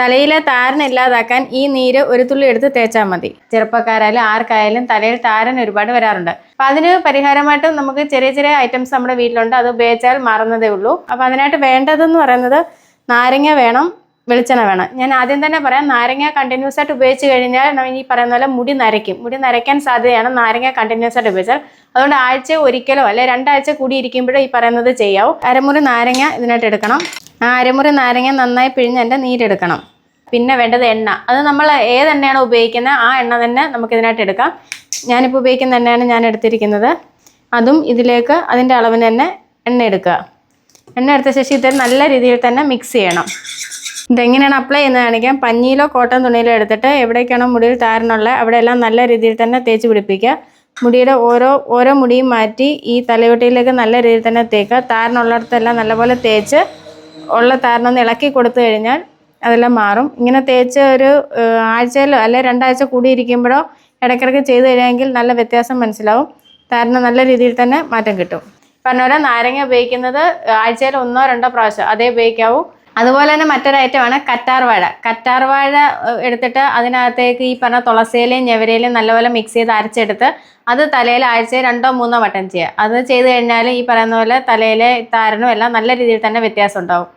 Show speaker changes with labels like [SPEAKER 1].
[SPEAKER 1] തലയിലെ താരൻ ഇല്ലാതാക്കാൻ ഈ നീര് ഒരു തുള്ളി എടുത്ത് തേച്ചാൽ മതി. ചെറുപ്പക്കാരായാലും ആർക്കായാലും തലയിൽ താരൻ ഒരുപാട് വരാറുണ്ട്. അപ്പൊ അതിന് പരിഹാരമായിട്ട് നമുക്ക് ചെറിയ ചെറിയ ഐറ്റംസ് നമ്മുടെ വീട്ടിലുണ്ട്. അത് ഉപയോഗിച്ചാൽ മാറുന്നതേ ഉള്ളൂ. അപ്പൊ അതിനായിട്ട് വേണ്ടതെന്ന് പറയുന്നത് നാരങ്ങ വേണം വെളിച്ചെണ്ണ വേണം. ഞാൻ ആദ്യം തന്നെ പറയാം നാരങ്ങ കണ്ടിന്യൂസ് ആയിട്ട് ഉപയോഗിച്ച് കഴിഞ്ഞാൽ ഈ പറയുന്ന പോലെ മുടി നരയ്ക്കും. മുടി നരയ്ക്കാൻ സാധ്യതയാണ് നാരങ്ങ കണ്ടിന്യൂസ് ആയിട്ട് ഉപയോഗിച്ചാൽ. അതുകൊണ്ട് ആഴ്ച ഒരിക്കലോ അല്ലെ രണ്ടാഴ്ച കൂടി ഇരിക്കുമ്പോഴേ ഈ പറയുന്നത് ചെയ്യാവൂ. അരമുറി നാരങ്ങ ഇതിനായിട്ട് എടുക്കണം. ആ അരമുറി നാരങ്ങ നന്നായി പിഴിഞ്ഞ് എന്റെ നീരെടുക്കണം പിന്നെ വേണ്ടത് എണ്ണ. അത് നമ്മൾ ഏത് എണ്ണയാണ് ഉപയോഗിക്കുന്നത് ആ എണ്ണ തന്നെ നമുക്ക് ഇതിനായിട്ട് എടുക്കാം. ഞാനിപ്പോൾ ഉപയോഗിക്കുന്ന എണ്ണയാണ് ഞാൻ എടുത്തിരിക്കുന്നത്. അതും ഇതിലേക്ക് അതിന്റെ അളവിന് തന്നെ എണ്ണ എടുക്കുക. എണ്ണ എടുത്ത ശേഷം ഇത് നല്ല രീതിയിൽ തന്നെ മിക്സ് ചെയ്യണം. ഇതെങ്ങനെയാണ് അപ്ലൈ ചെയ്യുന്നത് കാണിക്കാം. പഞ്ഞിയിലോ കോട്ടൺ തുണിയിലോ എടുത്തിട്ട് എവിടേക്കാണോ മുടിയിൽ താരനുള്ള അവിടെയെല്ലാം നല്ല രീതിയിൽ തന്നെ തേച്ച് പിടിപ്പിക്കുക. മുടിയുടെ ഓരോ ഓരോ മുടിയും മാറ്റി ഈ തലയോട്ടിയിലേക്ക് നല്ല രീതിയിൽ തന്നെ തേക്കുക. താരനുള്ളിടത്തെല്ലാം നല്ലപോലെ തേച്ച് ഉള്ള താരനൊന്ന് ഇളക്കി കൊടുത്തു കഴിഞ്ഞാൽ അതെല്ലാം മാറും. ഇങ്ങനെ തേച്ച് ഒരു ആഴ്ചയിലോ അല്ലെ രണ്ടാഴ്ച കൂടിയിരിക്കുമ്പോഴോ ഇടയ്ക്കിടയ്ക്ക് ചെയ്ത് കഴിയുമെങ്കിൽ നല്ല വ്യത്യാസം മനസ്സിലാവും. താരന് നല്ല രീതിയിൽ തന്നെ മാറ്റം കിട്ടും. പറഞ്ഞ പോലെ നാരങ്ങ ഉപയോഗിക്കുന്നത് ആഴ്ചയിൽ ഒന്നോ രണ്ടോ പ്രാവശ്യം അതേ ഉപയോഗിക്കാവൂ. അതുപോലെ തന്നെ മറ്റൊരു ഐറ്റമാണ് കറ്റാർ വാഴ കറ്റാർ വാഴ എടുത്തിട്ട് അതിനകത്തേക്ക് ഈ പറഞ്ഞ തുളസിയിലയും ഞെവരയിലും നല്ലപോലെ മിക്സ് ചെയ്ത് അരച്ചെടുത്ത് അത് തലയിൽ ആഴ്ചയിൽ രണ്ടോ മൂന്നോ വട്ടം ചെയ്യുക. അത് ചെയ്ത് കഴിഞ്ഞാൽ ഈ പറയുന്ന പോലെ തലയിലെ താരനും എല്ലാം നല്ല രീതിയിൽ തന്നെ വ്യത്യാസം ഉണ്ടാവും.